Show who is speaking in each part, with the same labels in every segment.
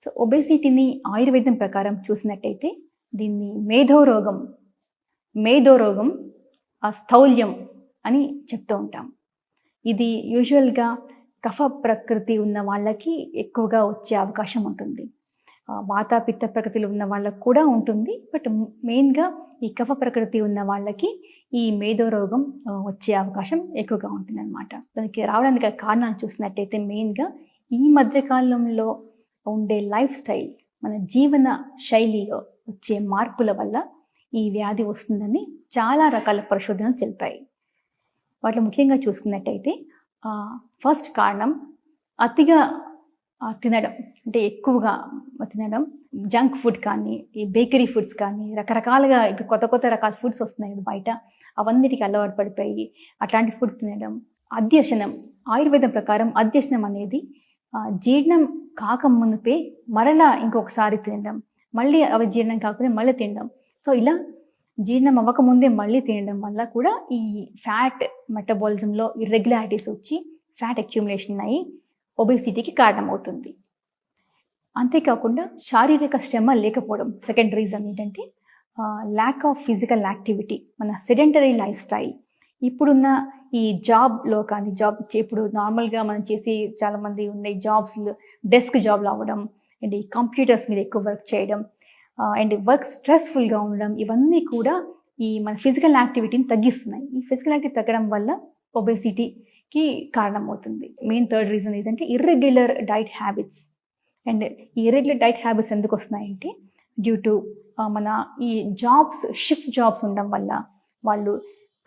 Speaker 1: So ఒబేసిటీని ఆయుర్వేదం ప్రకారం చూసినట్టయితే దీన్ని మేధోరోగం మేధోరోగం ఆ స్థౌల్యం అని చెప్తూ ఉంటాం. ఇది యూజువల్గా కఫ ప్రకృతి ఉన్న వాళ్ళకి ఎక్కువగా వచ్చే అవకాశం ఉంటుంది. ఆ, వాత పిత్త ప్రకృతిలో ఉన్న వాళ్ళకు కూడా ఉంటుంది. బట్ మెయిన్గా ఈ కఫ ప్రకృతి ఉన్న వాళ్ళకి ఈ మేధో రోగం వచ్చే అవకాశం ఎక్కువగా ఉంటుందన్నమాట. దానికి రావడానికి కారణాలు చూసినట్టయితే మెయిన్గా ఈ మధ్యకాలంలో ఉండే లైఫ్ స్టైల్ మన జీవన శైలిలో వచ్చే మార్పుల వల్ల ఈ వ్యాధి వస్తుందని చాలా రకాల పరిశోధనలు తెలిపాయి. వాటిలో ముఖ్యంగా చూసుకున్నట్టయితే ఫస్ట్ కారణం అతిగా తినడం. అంటే ఎక్కువగా తినడం. జంక్ ఫుడ్ కానీ ఈ బేకరీ ఫుడ్స్ కానీ రకరకాలుగా ఇప్పుడు కొత్త కొత్త రకాల ఫుడ్స్ వస్తున్నాయి కదా బయట. అవన్నిటికి అలవాటు పడిపోయి అట్లాంటి ఫుడ్ తినడం. అధ్యసనం ఆయుర్వేదం ప్రకారం అధ్యసనం అనేది జీర్ణం కాక మునిపే మరలా ఇంకొకసారి తినడం. మళ్ళీ అవి జీర్ణం కాకపోతే మళ్ళీ తినడం. సో ఇలా జీర్ణం అవ్వకముందే మళ్ళీ తినడం వల్ల కూడా ఈ ఫ్యాట్ మెటబాలిజంలో ఇర్రెగ్యులారిటీస్ వచ్చి ఫ్యాట్ అక్యుములేషన్ అయ్యి ఒబేసిటీకి కారణమవుతుంది. అంతేకాకుండా శారీరక శ్రమ లేకపోవడం సెకండ్ రీజన్ ఏంటంటే ల్యాక్ ఆఫ్ ఫిజికల్ యాక్టివిటీ మన సెడెంటరీ లైఫ్ స్టైల్. ఇప్పుడున్న ఈ జాబ్లో కానీ జాబ్ ఇప్పుడు నార్మల్గా మనం చేసి చాలామంది ఉండే జాబ్స్ డెస్క్ జాబ్లు అవ్వడం అండ్ ఈ కంప్యూటర్స్ మీద ఎక్కువ వర్క్ చేయడం అండ్ వర్క్ స్ట్రెస్ఫుల్గా ఉండడం ఇవన్నీ కూడా ఈ మన ఫిజికల్ యాక్టివిటీని తగ్గిస్తున్నాయి. ఈ ఫిజికల్ యాక్టివిటీ తగ్గడం వల్ల ఒబేసిటీకి కారణమవుతుంది. మెయిన్ థర్డ్ రీజన్ ఏంటంటే ఇర్రెగ్యులర్ డైట్ హ్యాబిట్స్. అండ్ ఈ ఇర్రెగ్యులర్ డైట్ హ్యాబిట్స్ ఎందుకు వస్తున్నాయంటే డ్యూ టు మన ఈ జాబ్స్ షిఫ్ట్ జాబ్స్ ఉండడం వల్ల వాళ్ళు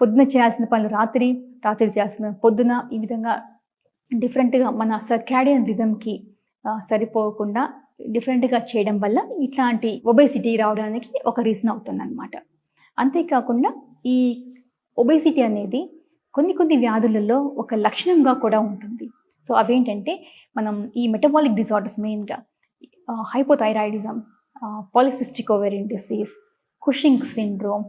Speaker 1: పొద్దున చేయాల్సిన పనులు రాత్రి రాత్రి చేయాల్సిన పొద్దున ఈ విధంగా డిఫరెంట్గా మన సర్కాడియన్ రిథమ్కి సరిపోకుండా డిఫరెంట్గా చేయడం వల్ల ఇట్లాంటి ఒబేసిటీ రావడానికి ఒక రీజన్ అవుతుందన్నమాట. అంతేకాకుండా ఈ ఒబేసిటీ అనేది కొన్ని కొన్ని వ్యాధులలో ఒక లక్షణంగా కూడా ఉంటుంది. సో అవేంటంటే మనం ఈ మెటబాలిక్ డిజార్డర్స్ మెయిన్గా hypothyroidism polycystic ovarian disease Cushing syndrome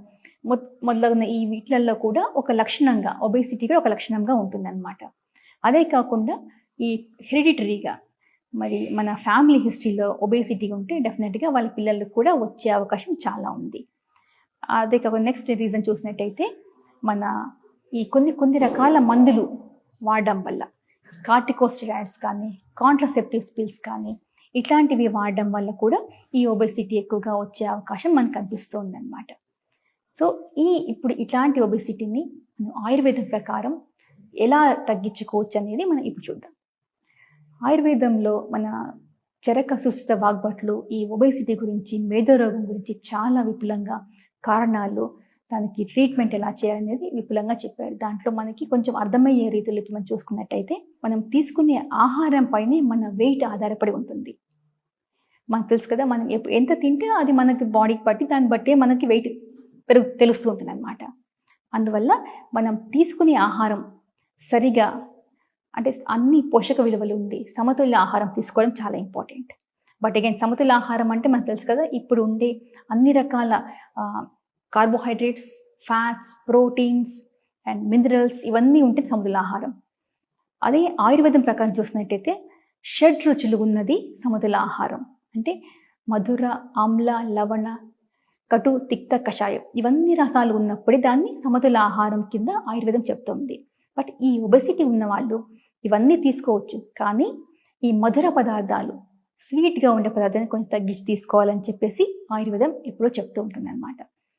Speaker 1: మొదలగున ఈ వీటిలలో కూడా ఒక లక్షణంగా ఒబేసిటీ కూడా ఒక లక్షణంగా ఉంటుందన్నమాట. అదే కాకుండా ఈ హెరిడిటరీగా మరి మన ఫ్యామిలీ హిస్టరీలో ఒబేసిటీ ఉంటే డెఫినెట్గా వాళ్ళ పిల్లలకు కూడా వచ్చే అవకాశం చాలా ఉంది. అదే కాకుండా నెక్స్ట్ రీజన్ చూసినట్టయితే మన ఈ కొన్ని కొన్ని రకాల మందులు వాడడం వల్ల కార్టికోస్టిరాయిడ్స్ కానీ కాంట్రసెప్టివ్ పిల్స్ కానీ ఇట్లాంటివి వాడడం వల్ల కూడా ఈ ఒబెసిటీ ఎక్కువగా వచ్చే అవకాశం మనకు కనిపిస్తుంది అనమాట సో ఈ ఇప్పుడు ఇట్లాంటి ఒబెసిటీని మనం ఆయుర్వేదం ప్రకారం ఎలా తగ్గించుకోవచ్చు అనేది మనం ఇప్పుడు చూద్దాం. ఆయుర్వేదంలో మన చరక సుస్థిత వాగ్బట్లు ఈ ఒబెసిటీ గురించి మేధోరోగం గురించి చాలా విపులంగా కారణాలు దానికి ట్రీట్మెంట్ ఎలా చేయాలనేది విపులంగా చెప్పారు. దాంట్లో మనకి కొంచెం అర్థమయ్యే రీతిలో ఇప్పుడు మనం చూసుకున్నట్టయితే మనం తీసుకునే ఆహారం పైనే మన వెయిట్ ఆధారపడి ఉంటుంది. మనకు తెలుసు కదా మనం ఎంత తింటే అది మనకి బాడీకి బట్టి దాన్ని బట్టే మనకి వెయిట్ పెరుగు తెలుస్తూ ఉంటుంది అనమాట అందువల్ల మనం తీసుకునే ఆహారం సరిగా అంటే అన్ని పోషక విలువలు ఉండి సమతుల్య ఆహారం తీసుకోవడం చాలా ఇంపార్టెంట్ బట్ అగైన్ సమతుల్య ఆహారం అంటే మనకు తెలుసు కదా ఇప్పుడు ఉండే అన్ని రకాల carbohydrates fats proteins and minerals ఇవన్నీ ఉంటే సముద్రుల ఆహారం. అదే ఆయుర్వేదం ప్రకారం చూసినట్టయితే షడ్ రుచులు ఉన్నది సముద్రుల ఆహారం. అంటే మధుర ఆమ్ల లవణ కటు తిక్త కషాయం ఇవన్నీ రసాలు ఉన్నప్పుడే దాన్ని సమతుల ఆహారం కింద ఆయుర్వేదం చెప్తుంది. బట్ ఈ ఒబెసిటీ ఉన్నవాళ్ళు ఇవన్నీ తీసుకోవచ్చు. కానీ ఈ మధుర పదార్థాలు స్వీట్గా ఉండే పదార్థాన్ని కొంచెం తగ్గించి తీసుకోవాలని చెప్పేసి ఆయుర్వేదం ఎప్పుడో చెప్తూ ఉంటుంది అనమాట